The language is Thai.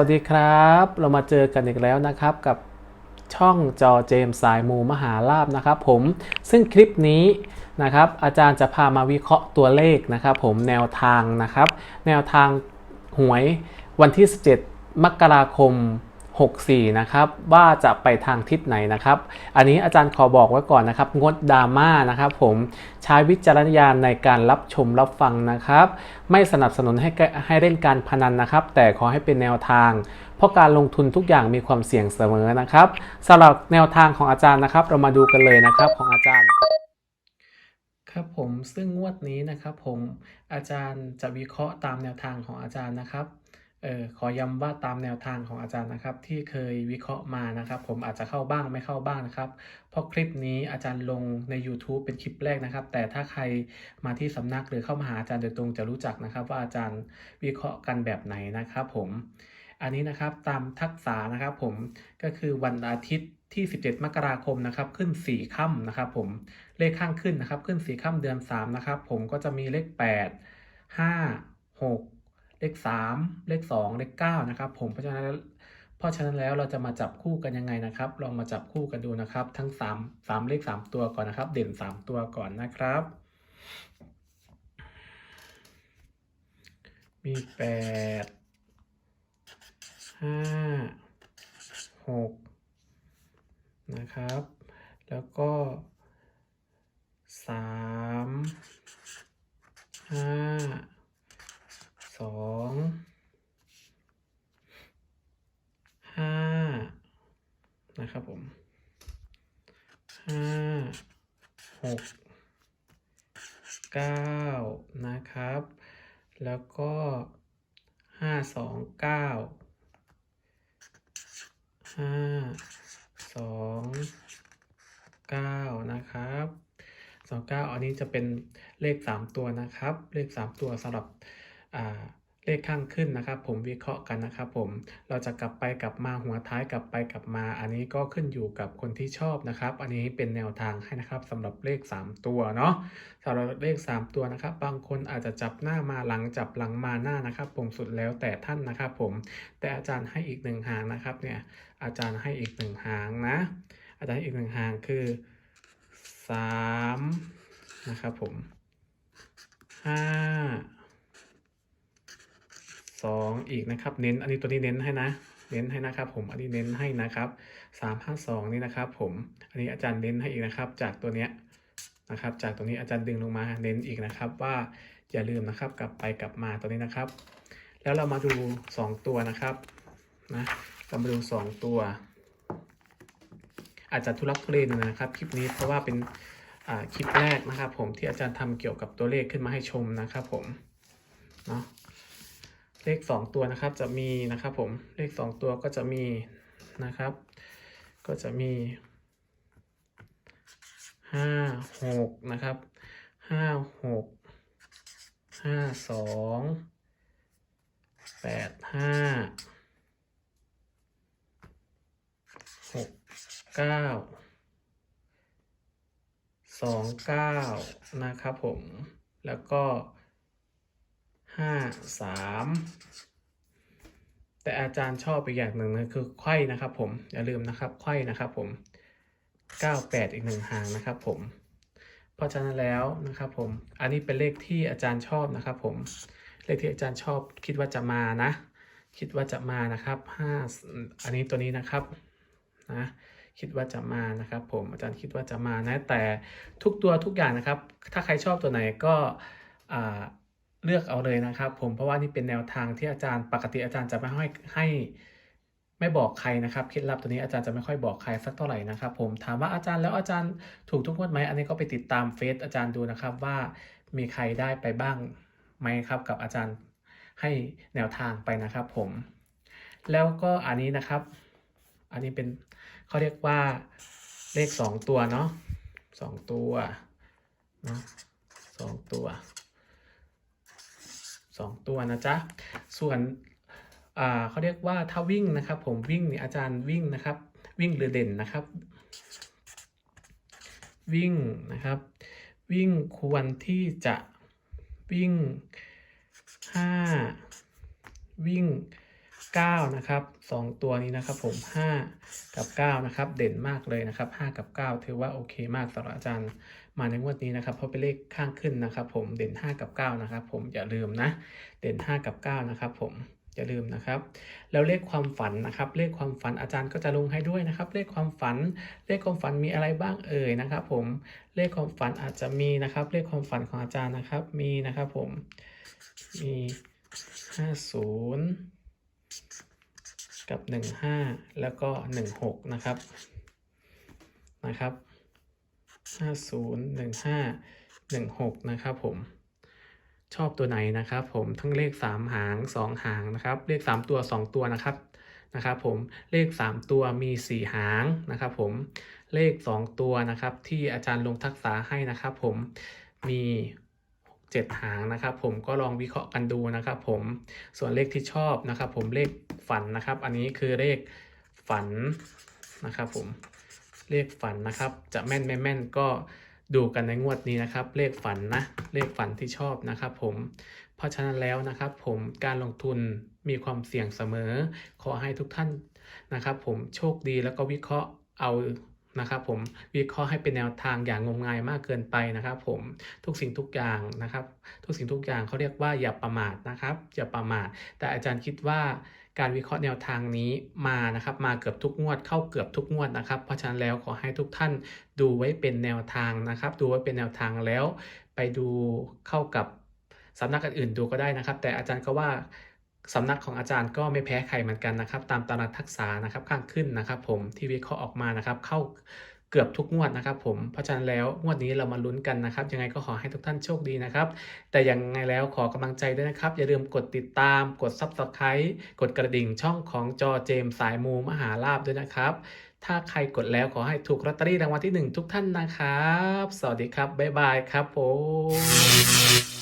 วัสดีครับ เรามาเจอกันอีกแล้วนะครับกับช่องจอเจมส์สายมูมหาลาบนะครับผมซึ่งคลิปนี้นะครับอาจารย์จะพามาวิเคราะห์ตัวเลขนะครับผมแนวทางนะครับ แนวทางหวยวันที่ 17 มกราคม 64 นะครับว่าจะไปทางทิศไหนนะครับ อันนี้อาจารย์ขอบอกไว้ก่อนนะครับ งดดราม่านะครับผมใช้วิจารณญาณในการรับชมรับฟังนะครับ ไม่สนับสนุนให้ให้เล่นการพนันนะครับ แต่ขอให้เป็นแนวทาง เพราะการลงทุนทุกอย่างมีความเสี่ยงเสมอนะครับสำหรับแนวทางของอาจารย์นะครับ เรามาดูกันเลยนะครับของอาจารย์ครับผมซึ่งงวดนี้นะครับผมอาจารย์จะวิเคราะห์ตามแนวทางของอาจารย์นะครับ ออขอย้ำว่าตามแนวทางของอาจารย์นะครับ ที่เคยวิเคราะห์มานะครับ ผมอาจจะเข้าบ้างไม่เข้าบ้างนะครับ เพราะคลิปนี้อาจารย์ลงใน YouTube เป็นคลิปแรกนะครับ แต่ถ้าใครมาที่สำนักหรือเข้ามาหาอาจารย์โดยตรงจะรู้จักนะครับ ว่าอาจารย์วิเคราะห์กันแบบไหนนะครับ ผมอันนี้นะครับตามทักษะนะครับผมก็คือวันอาทิตย์ที่ 17 มกราคมนะครับ ขึ้น 4 ค่ำนะครับ ผมเลขข้างขึ้นนะครับ ขึ้น 4 ค่ำเดือน 3 นะครับ ผมก็จะมีเลข 8 5 6 เลข 3 เลข 2 เลข9นะครับผมเพราะฉะนั้นเพราะฉะนั้นแล้วเราจะมาจับคู่กันยังไงนะครับ ลองมาจับคู่กันดูนะครับ ทั้ง 3 3 เลข 3 ตัวก่อนนะครับ เด่น 3 ตัวก่อนนะครับ มี8ห้าหกนะครับ แล้วก็สามห้า สองห้านะครับผมห้าหกเก้านะครับ แล้วก็ห้าสองเก้าห้าสองเก้านะครับสองเก้าอันนี้จะเป็นเลขสามตัวนะครับ เลขสามตัวสำหรับ เลขข้างขึ้นนะครับ ผมวิเคราะห์กันนะครับผมเราจะกลับไปกลับมาหัวท้ายกลับไปกลับมา อันนี้ก็ขึ้นอยู่กับคนที่ชอบนะครับ อันนี้เป็นแนวทางให้นะครับสำหรับเลข 3 ตัวเนาะสำหรับเลข 3 ตัวนะครับ บางคนอาจจะจับหน้ามาหลังจับหลังมาหน้านะครับ ผมสุดแล้วแต่ท่านนะครับ ผมแต่อาจารย์ให้อีกหนึ่งหางนะครับเนี่ยอาจารย์ให้อีกหนึ่งหางนะ อาจารย์ให้อีกหนึ่งหางคือสามนะครับผมห้า สองอีกนะครับ เน้น อันนี้ตัวนี้เน้นให้นะ เน้นให้นะครับ ผม อันนี้เน้นให้นะครับสามห้าสองนี่นะครับ ผม อันนี้อาจารย์เน้นให้อีกนะครับ จากตัวเนี้ยนะครับ จากตัวนี้อาจารย์ดึงลงมา เน้นอีกนะครับ ว่าอย่าลืมนะครับ กลับไปกลับมาตัวนี้นะครับ แล้วเรามาดูสองตัวนะครับนะเรามาดูสองตัว อาจจะทุลักทุเลนนะครับ คลิปนี้เพราะว่าเป็นคลิปแรกนะครับ ผมที่อาจารย์ทำเกี่ยวกับตัวเลขขึ้นมาให้ชมนะครับ ผมเนาะ เลขสองตัวนะครับจะมีนะครับผมเลขสองตัวก็จะมีนะครับ ก็จะมีห้าหกนะครับห้าหกห้าสองแปดห้าหกเก้าสองเก้านะครับผมแล้วก็ ห้าสามแต่อาจารย์ชอบอีกอย่างหนึ่งนะคือไข้นะครับผมอย่าลืมนะครับไขว้นะครับผมเก้าแปดอีกหนึ่งหางนะครับผมเพราะฉะนั้นแล้วนะครับผมอันนี้เป็นเลขที่อาจารย์ชอบนะครับผมเลขที่อาจารย์ชอบคิดว่าจะมานะ คิดว่าจะมานะครับห้าอันนี้ตัวนี้นะครับนะคิดว่าจะมานะครับ ผมอาจารย์คิดว่าจะมานะแต่ทุกตัวทุกอย่างนะครับ ถ้าใครชอบตัวไหนก็อ่า เลือกเอาเลยนะครับ ผมเพราะว่านี่เป็นแนวทางที่อาจารย์ปกติอาจารย์จะไม่ให้ให้ไม่บอกใครนะครับเคล็ดลับตัวนี้อาจารย์จะไม่ค่อยบอกใครสักเท่าไหร่นะครับ ผมถามว่าอาจารย์แล้วอาจารย์ถูกทุกงวดไหมอันนี้ก็ไปติดตามเฟซอาจารย์ดูนะครับว่ามีใครได้ไปบ้างไหมครับ กับอาจารย์ให้แนวทางไปนะครับ ผม แล้วก็อันนี้นะครับ อันนี้เป็นเขาเรียกว่าเลขสองตัวเนาะสองตัวเนาะสองตัว สองตัวนะจ๊ะ ส่วนเขาเรียกว่าถ้าวิ่งนะครับ ผมวิ่งเนี่ยอาจารย์วิ่งนะครับ วิ่งหรือเด่นนะครับ วิ่งนะครับ วิ่งควรที่จะวิ่งห้าวิ่ง 9 นะครับ 2 ตัวนี้นะครับผม 5 กับ 9 นะครับ เด่นมากเลยนะครับ 5 กับ 9 ถือว่าโอเคมากสำหรับอาจารย์ มาในงวดนี้นะครับเพราะเป็นเลขข้างขึ้นนะครับผมเด่น 5 กับ 9 นะครับผมอย่าลืมนะ เด่น 5 กับ 9 นะครับผมอย่าลืมนะครับ แล้วเลขความฝันนะครับ เลขความฝันอาจารย์ก็จะลงให้ด้วยนะครับ เลขความฝัน เลขความฝันมีอะไรบ้างเอ่ยนะครับ ผมเลขความฝันอาจจะมีนะครับ เลขความฝันของอาจารย์นะครับ มีนะครับผมมี50กับ 15 แล้วก็ 16 นะครับ นะครับ 50 15 16 นะครับผม ชอบตัวไหนนะครับผมทั้งเลข 3 หาง 2 หางนะครับ เลข 3 ตัว 2 ตัวนะครับนะครับผมเลข 3 ตัวมี 4 หางนะครับผมเลข 2 ตัวนะครับที่อาจารย์ลงทักษะให้นะครับผมมี7หางนะครับผมก็ลองวิเคราะห์กันดูนะครับผมส่วนเลขที่ชอบนะครับผมเลขฝันนะครับ อันนี้คือเลขฝันนะครับผม เลขฝันนะครับ จะแม่นไม่แม่นก็ดูกันในงวดนี้นะครับ เลขฝันนะ เลขฝันที่ชอบนะครับ ผม เพราะฉะนั้นแล้วนะครับ ผมการลงทุนมีความเสี่ยงเสมอ ขอให้ทุกท่านนะครับ ผมโชคดีแล้วก็วิเคราะห์เอานะครับผมวิเคราะห์ให้เป็นแนวทางอย่างงมงายมากเกินไปนะครับ ผมทุกสิ่งทุกอย่างนะครับ ทุกสิ่งทุกอย่างเขาเรียกว่าอย่าประมาทนะครับอย่าประมาทแต่อาจารย์คิดว่า การวิเคราะห์แนวทางนี้มานะครับมาเกือบทุกงวดเข้าเกือบทุกงวดนะครับ เพราะฉะนั้นแล้วขอให้ทุกท่านดูไว้เป็นแนวทางนะครับ ดูไว้เป็นแนวทางแล้ว ไปดูเข้ากับสำนักอื่นๆดูก็ได้นะครับ แต่อาจารย์ก็ว่าสำนักของอาจารย์ก็ไม่แพ้ใครเหมือนกันนะครับ ตามตำราทักษะนะครับข้างขึ้นนะครับ ผมที่วิเคราะห์ออกมานะครับ เข้า เกือบทุกงวดนะครับผมเพราะฉะนั้นแล้วงวดนี้เรามาลุ้นกันนะครับ ยังไงก็ขอให้ทุกท่านโชคดีนะครับ แต่ยังไงแล้วขอกำลังใจด้วยนะครับ อย่าลืมกดติดตาม กด Subscribe กดกระดิ่งช่องของจอเจมส์สายมูมหาลาบด้วยนะครับ ถ้าใครกดแล้วขอให้ถูกลอตเตอรี่รางวัลที่ 1 ทุกท่านนะครับ สวัสดีครับบ๊ายบายครับผม